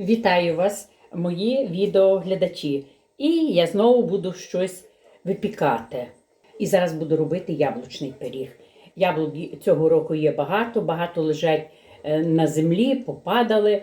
Вітаю вас, мої відеоглядачі. І я знову буду щось випікати. І зараз буду робити яблучний пиріг. Яблук цього року є багато, багато лежать е, на землі, попадали.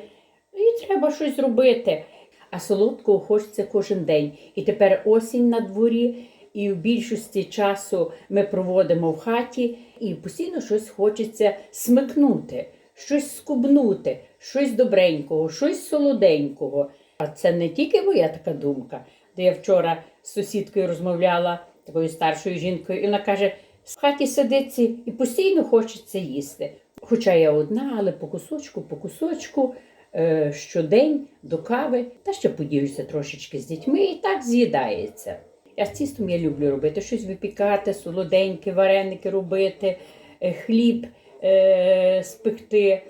І треба щось зробити. А солодкого хочеться кожен день. І тепер осінь на дворі, і в більшості часу ми проводимо в хаті, і постійно щось хочеться смикнути, щось скубнути, щось добренького, щось солоденького. А це не тільки моя така думка. Де я вчора з сусідкою розмовляла, такою старшою жінкою, і вона каже: в хаті сидиться і постійно хочеться їсти. Хоча я одна, але по кусочку, по кусочку, е, щодень до кави, та ще поділюся трошечки з дітьми, і так з'їдається. Я з тістом я люблю робити, щось випікати, солоденьке, вареники робити, е, хліб е, спекти.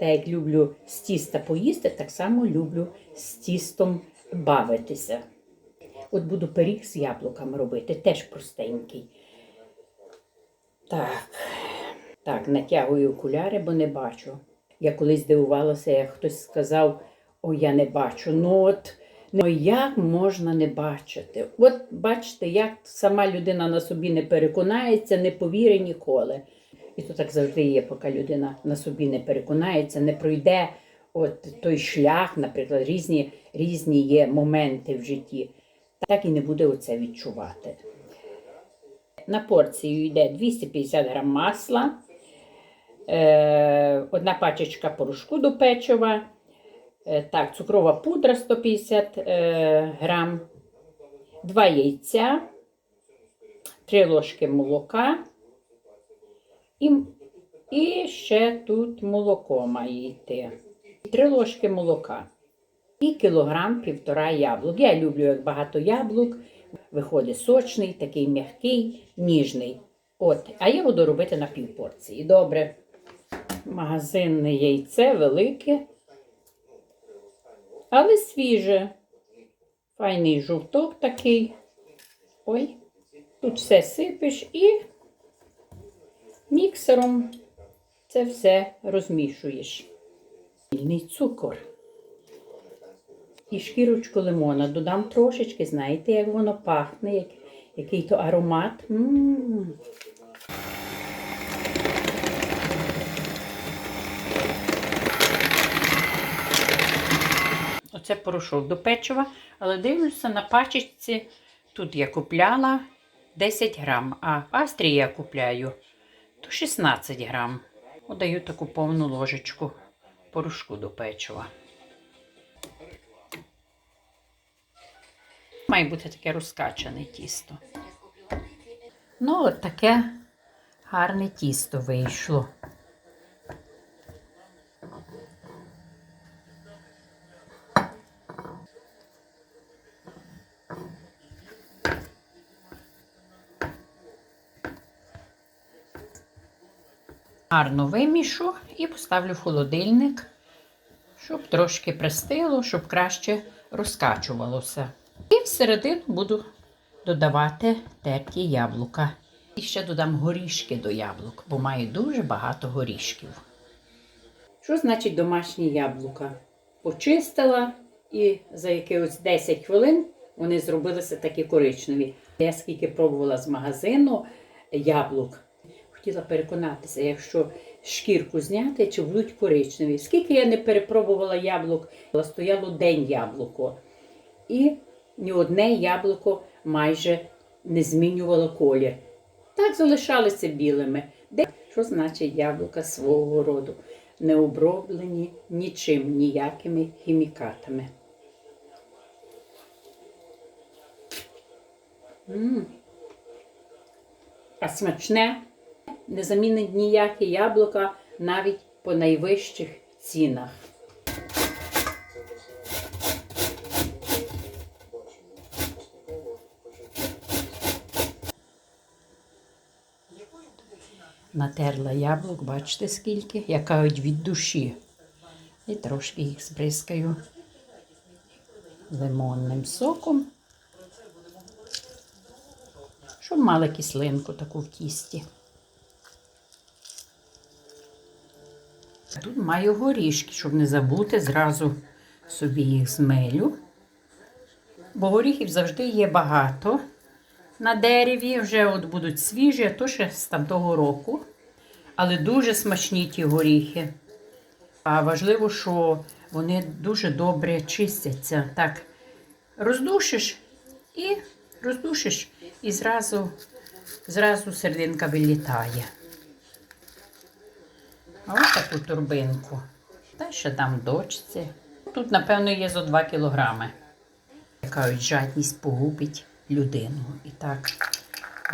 Так як люблю з тіста поїсти, так само люблю з тістом бавитися. От буду пиріг з яблуками робити, теж простенький. Так, так, натягую окуляри, бо не бачу. Я колись дивувалася, як хтось сказав, о, я не бачу. Ну от ну як можна не бачити? От бачите, як сама людина на собі не переконається, не повірить ніколи. І то так завжди є, поки людина на собі не переконається, не пройде от той шлях, наприклад, різні, різні є моменти в житті, так і не буде оце відчувати. На порцію йде 250 грам масла, е, одна пачечка порошку до печива, е, так, цукрова пудра 150 е, грам, два яйця, три ложки молока. І, і ще тут молоко має йти. Три ложки молока. І кілограм півтора яблук. Я люблю, як багато яблук. Виходить сочний, такий м'який, ніжний. От, а я буду робити на півпорції. Добре. Магазинне яйце велике, але свіже. Файний жовток такий. Ой, тут все сипеш і міксером це все розмішуєш. Вільний цукор. І шкірочку лимона додам трошечки, знаєте, як воно пахне, як, який то аромат. м Оце порошок до печива, але дивлюся на пачечці. Тут я купляла 10 грам, а в Астрії я купляю то 16 грам. Подаю таку повну ложечку порошку до печива. Має бути таке розкачане тісто. Ну, от таке гарне тісто вийшло. Гарно вимішу і поставлю в холодильник, щоб трошки пристило, щоб краще розкачувалося. І всередину буду додавати терті яблука. І ще додам горішки до яблук, бо маю дуже багато горішків. Що значить домашні яблука? Почистила і за якихось 10 хвилин вони зробилися такі коричневі. Я скільки пробувала з магазину яблук, хотіла переконатися, якщо шкірку зняти, чи будуть коричневі. Скільки я не перепробувала яблук, стояло день яблуко. І ні одне яблуко майже не змінювало колір. Так залишалися білими. Де що значить яблука свого роду? Не оброблені нічим, ніякими хімікатами. м А смачне не замінить ніякі яблука навіть по найвищих цінах. Натерла яблук, бачите скільки, як кажуть, від душі. І трошки їх збризкаю лимонним соком, щоб мали кислинку таку в тісті. Тут маю горішки, щоб не забути зразу собі їх змелю. Бо горіхів завжди є багато на дереві. Вже от будуть свіжі, а то ще з тамтого року. Але дуже смачні ті горіхи. А важливо, що вони дуже добре чистяться. Так, роздушиш і роздушиш, і зразу, зразу сердинка вилітає. А ось таку турбинку. Та ще дам дочці. Тут, напевно, є зо 2 кілограми. Кажуть, жадність погубить людину. І так,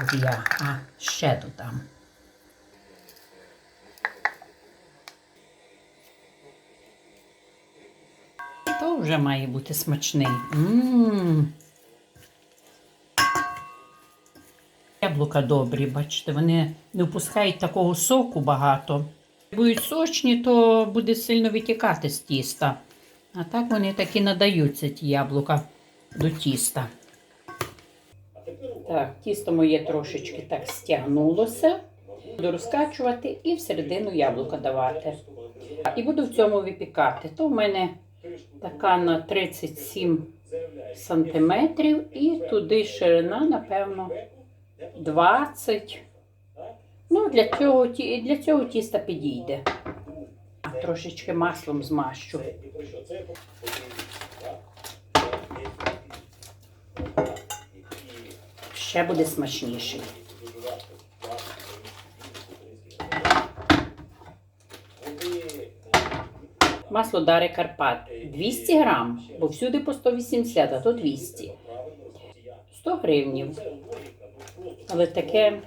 от я а, ще додам. То вже має бути смачний. Яблука добрі, бачите, вони не впускають такого соку багато. Будуть сочні, то буде сильно витікати з тіста. А так вони таки надаються, ті яблука до тіста. Так, тісто моє трошечки так стягнулося. Буду розкачувати і всередину яблука давати. І буду в цьому випікати. То в мене така на 37 сантиметрів, і туди ширина, напевно, 20. Для цього, для цього тіста підійде. Трошечки маслом змащу. Ще буде смачніший. Масло Дари Карпат 200 грам, бо всюди по 180, а то 200. 100 гривнів. Але таке,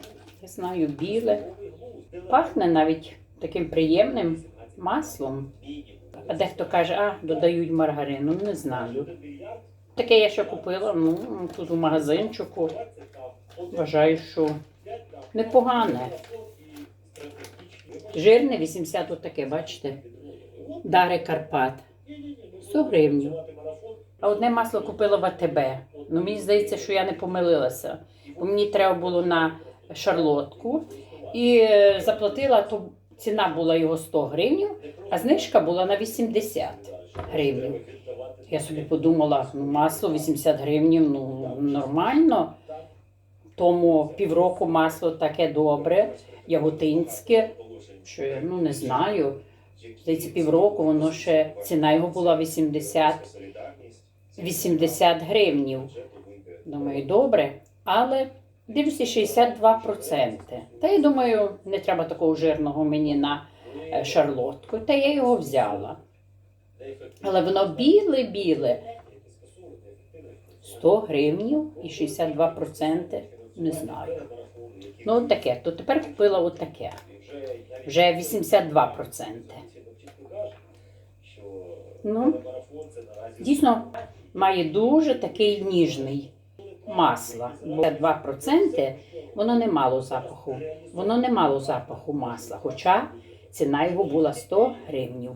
я знаю, біле. Пахне навіть таким приємним маслом. А дехто каже, а, додають маргарину, не знаю. Таке я ще купила, ну, тут у магазинчику. Вважаю, що непогане. Жирне 80 отаке, бачите? Дари Карпат. 100 гривень. А одне масло купила в АТБ. Ну, мені здається, що я не помилилася. Бо мені треба було на шарлотку. І заплатила, то ціна була його 100 гривень, а знижка була на 80 гривень. Я собі подумала, ну масло 80 гривень, ну нормально. Тому півроку масло таке добре, яготинське, що я ну не знаю. Здається, півроку воно ще ціна його була 80, 80 гривнів. Думаю, добре, але дивлюся 62%. Та я думаю, не треба такого жирного мені на е, шарлотку. Та я його взяла. Але воно біле-біле. 100 гривнів і 62%, не знаю. Ну, от таке. То тепер купила от таке. Вже 82%. Ну, дійсно, має дуже такий ніжний масла. Бо 2% воно не мало запаху. Воно не мало запаху масла, хоча ціна його була 100 гривнів.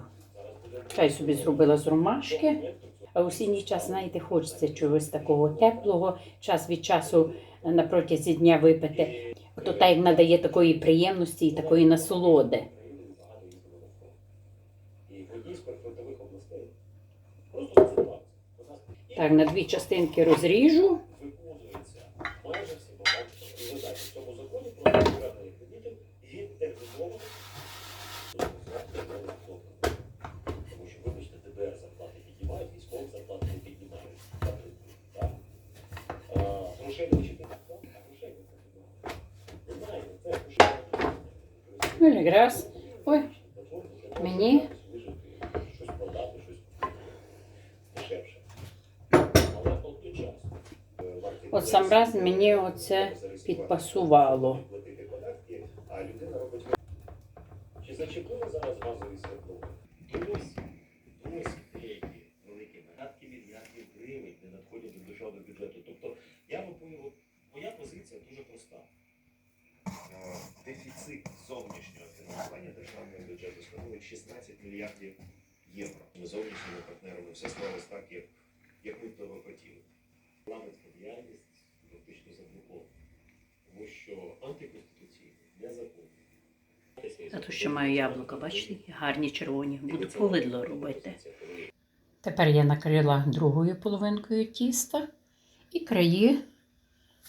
Та й собі зробила з ромашки. А осінній час, знаєте, хочеться чогось такого теплого, час від часу на протязі дня випити. Ото так надає такої приємності і такої насолоди. Так, на дві частинки розріжу. Ну, якраз. Ой, мені от сам раз мені оце підпасувало. Чи зачепили зараз газові свердловини? Ось, ось деякі великі нагадки мільярдів гривень не надходять до державного бюджету. Тобто, я мабуть, от моя позиція дуже проста. Е, Дефіцит зовнішнього державного бюджету становить 16 мільярдів євро. Ми зовнішніми партнерами все склалось так, як, як ми того хотіли. Парламентська діяльність фактично заблокована. Тому що антиконституційно, незаконно. А то ще маю яблука, бачите, гарні червоні. Буду повидло робити. Тепер я накрила другою половинкою тіста і краї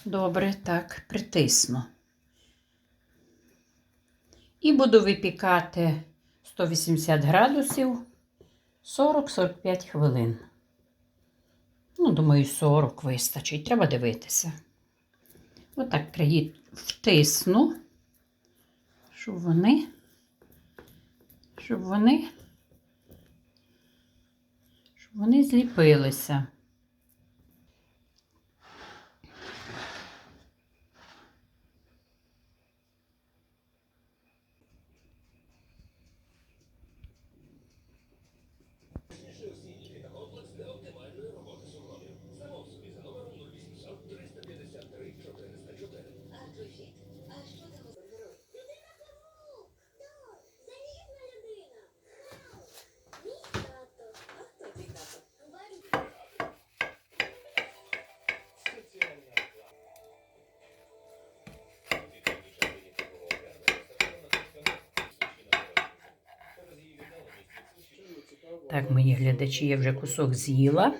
добре так притисну. І буду випікати 180 градусів 40-45 хвилин. Ну, думаю, 40 вистачить. Треба дивитися. Отак краї втисну, щоб вони, щоб вони, щоб вони зліпилися. Так, мої глядачі, я вже кусок з'їла.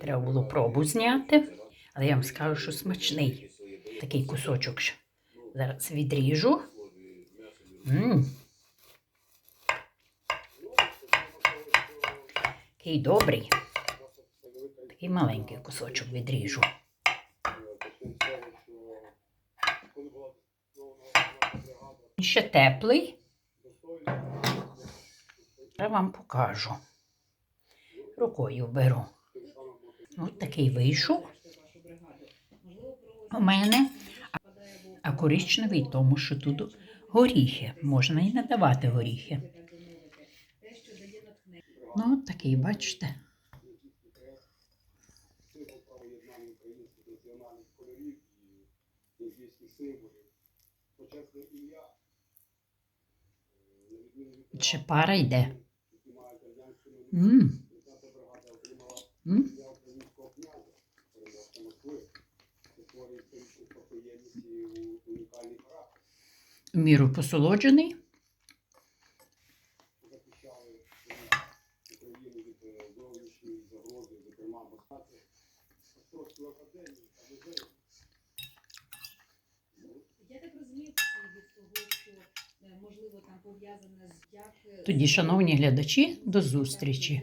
Треба було пробу зняти. Але я вам скажу, що смачний такий кусочок. Зараз відріжу. м Такий добрий. Такий маленький кусочок відріжу. Ще теплий. Я вам покажу. Рукою беру. Ось такий вийшов у мене. А коричневий, тому що тут горіхи. Можна і надавати горіхи. Ну, от такий, бачите. Ще пара йде. М. М. Міру посолоджений. Е, е, Тоді, шановні глядачі, до зустрічі.